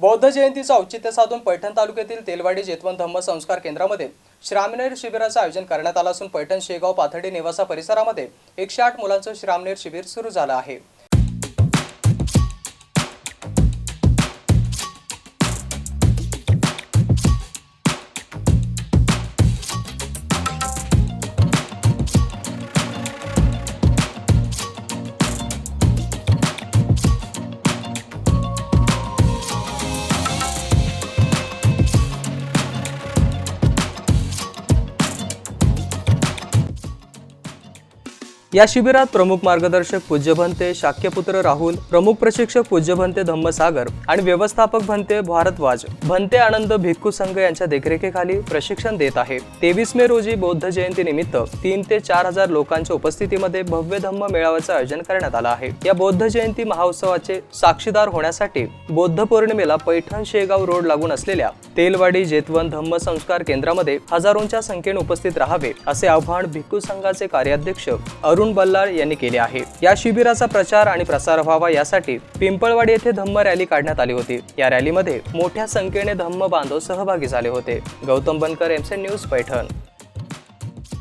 बौद्ध जयंतीचं औचित्य साधून पैठण तालुक्यातील तेलवाडी जेतवन धम्म संस्कार केंद्रामध्ये श्रामनेर शिबिराचं आयोजन करण्यात आलं असून पैठण शेगाव पाथर्डी निवासा परिसरामध्ये एकशे आठ मुलांचं श्रामनेर शिबिर सुरू झालं आहे. या शिबिरात प्रमुख मार्गदर्शक पूज्यभंते शाक्यपुत्र राहुल प्रमुख प्रशिक्षक पूज्यभंते धम्मसागर आणि व्यवस्थापक भंते भारद्वाज. भंते आनंद भिक्खू संघ यांच्या देखरेखीखाली प्रशिक्षण देत आहे. तेवीस मे रोजी बौद्ध जयंती निमित्त तीन ते चार हजार लोकांच्या उपस्थितीमध्ये भव्य धम्म मेळाव्याचं आयोजन करण्यात आलं आहे. या बौद्ध जयंती महोत्सवाचे साक्षीदार होण्यासाठी बौद्ध पौर्णिमेला पैठण शेगाव रोड लागून असलेल्या तेलवाडी जेतवन धम्म संस्कार केंद्रामध्ये हजारोंच्या संख्येने उपस्थित राहावे असे आव्हान भिक्खू संघाचे कार्याध्यक्ष अरुण बल्लाळ यांनी केले आहे. या शिबिराचा प्रचार आणि प्रसार व्हावा यासाठी पिंपळवाडी येथे धम्म रॅली काढण्यात आली होती. या रॅलीमध्ये मोठ्या संख्येने धम्म बांधव सहभागी झाले होते. गौतम बनकर एमसे न्यूज पैठण.